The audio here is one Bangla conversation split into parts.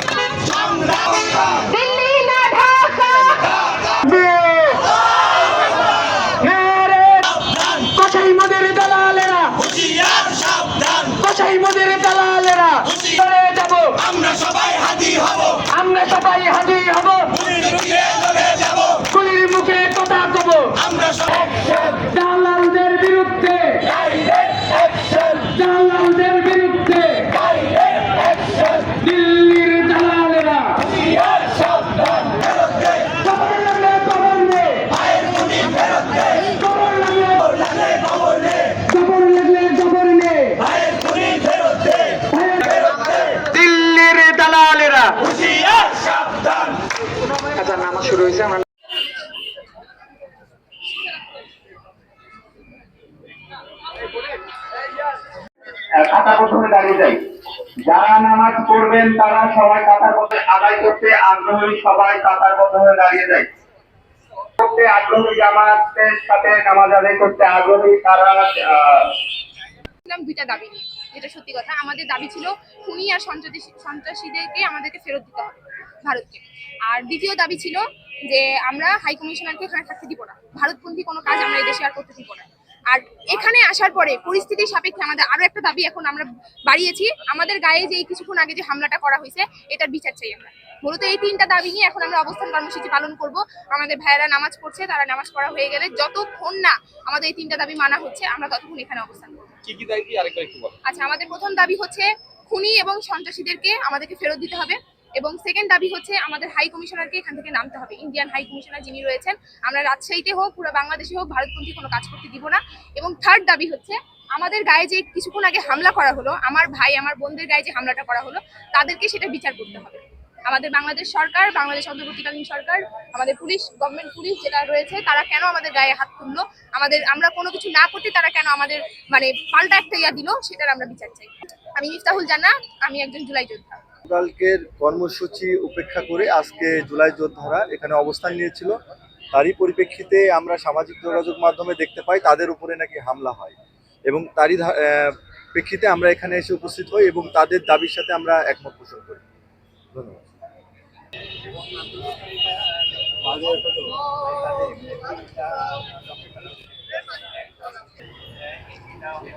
Thank you. শুরু হয়েছে আমরা কাতার প্রথমে দাঁড়িয়ে যাই। যারা নামাজ পড়বেন তারা সবাই কাতার পথে আদায় করতে আগ্রহী সবাই কাতার পথে দাঁড়িয়ে যায়। করতে আগ্রহী জামাতের সাথে নামাজ আদায় করতে আগ্রহী তারা আহ, দুইটা দাবি নিয়ে যেটা সত্যি কথা। আমাদের দাবি ছিল খুনি আর সন্ত্রাসী সন্ত্রাসীদেরকে আমাদেরকে ফেরত দিতে হবে। ভারতকে। আর দ্বিতীয় দাবি ছিল যে আমরা হাই কমিশনারকে এখানে থাকতে দিব না। ভারতপন্থী কোনো কাজ আমরা এই দেশে আর করতে দিব না। আর এখানে আসার পরে পরিস্থিতির সাপেক্ষে আমাদের আরও একটা দাবি এখন আমরা বাড়িয়েছি। আমাদের গায়ে যে এই কিছুক্ষণ আগে যে হামলাটা করা হয়েছে এটার বিচার চাই আমরা। মূলত এই তিনটা দাবি নিয়ে এখন আমরা অবস্থান কর্মসূচি পালন করব। আমাদের ভাইয়েরা নামাজ পড়ছে তারা নামাজ পড়া হয়ে গেলে যতক্ষণ না আমাদের এই তিনটা দাবি মানা হচ্ছে আমরা ততক্ষণ এখানে অবস্থান করব। আচ্ছা আমাদের প্রথম দাবি হচ্ছে খুনি এবং সন্ত্রাসীদেরকে আমাদেরকে ফেরত দিতে হবে। এবং সেকেন্ড দাবি হচ্ছে আমাদের হাই কমিশনারকে এখান থেকে নামতে হবে। ইন্ডিয়ান হাই কমিশনার যিনি রয়েছেন, আমরা রাজশাহীতে হোক, পুরো বাংলাদেশে হোক ভারতপন্থী কোনো কাজ করতে দিব না। এবং থার্ড দাবি হচ্ছে, আমাদের গায়ে যে কিছুক্ষণ আগে হামলা করা হলো, আমার ভাই, আমার বোনদের গায়ে যে হামলাটা করা হলো, তাদেরকে সেটা বিচার করতে হবে। আমাদের বাংলাদেশ সরকার, বাংলাদেশ অন্তর্বর্তীকালীন সরকার, আমাদের পুলিশ গভর্নমেন্ট পুলিশ যেটা রয়েছে, তারা কেন আমাদের গায়ে হাত তুললো? আমাদের, আমরা কোনো কিছু না করতে তারা কেন আমাদের মানে পাল্টা একটা ইয়া দিল, সেটার আমরা বিচার চাই। আমি মিফতাহুল জানা আমি একজন জুলাই যোদ্ধা। কালকের কর্মসূচি উপেক্ষা করে আজকে জুলাই যোদ্ধারা এখানে অবস্থান নিয়েছিল। তারই পরিপ্রেক্ষিতে আমরা সামাজিক যোগাযোগ মাধ্যমে দেখতে পাই, তাদের উপরে নাকি হামলা হয়। এবং তারই প্রেক্ষিতে আমরা এখানে এসে উপস্থিত হই এবং তাদের দাবির সাথে আমরা একমত পোষণ করি। ধন্যবাদ।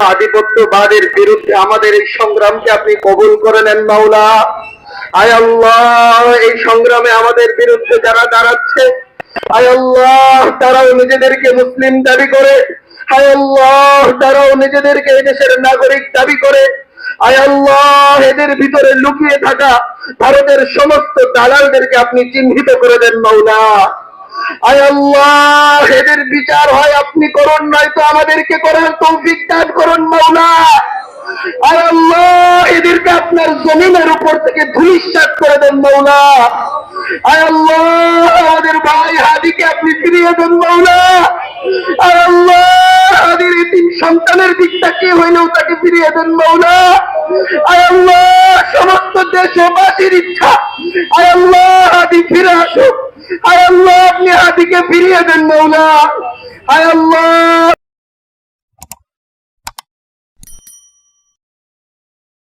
আধিপত্যবাদের বিরুদ্ধে আমাদের এই সংগ্রামকে আপনি কবুল করে নেন, মাওলা। আয় আল্লাহ, এই সংগ্রামে আমাদের বিরুদ্ধে যারা দাঁড়াচ্ছে, আয় আল্লাহ, তারাও নিজেদেরকে মুসলিম দাবি করে। আয় আল্লাহ, তারাও নিজেদেরকে এই দেশের নাগরিক দাবি করে। আয় আল্লাহ, এদের ভিতরে লুকিয়ে থাকা ভারতের সমস্ত দালালদেরকে আপনি চিহ্নিত করে দেন, মাওলা। আয় আল্লাহ, এদের বিচার হয়, আপনি করুন, নয়তো আমাদেরকে করেন তৌফিক দান করুন, মাওলা। আয় আল্লাহ, এদেরকে আপনার জমিনের উপর থেকে ধুলিশ্বাস করে দেন, মাওলা। আয় আল্লাহ, আমাদের ভাই হাদিকে আপনি ফিরিয়ে দেন, মাওলা। আয় আল্লাহ, আমাদের এই তিন সন্তানের দিকটা কে হইলেও তাকে ফিরিয়ে দেন, মাওলা। আয় আল্লাহ, সমস্ত দেশবাসীর ইচ্ছা। আয় আল্লাহ হাদি ফিরে আসুক। আয় আল্লাহ আপনি হাতিকে ফিরিয়ে দেন মৌলা। আয় আল্লাহ।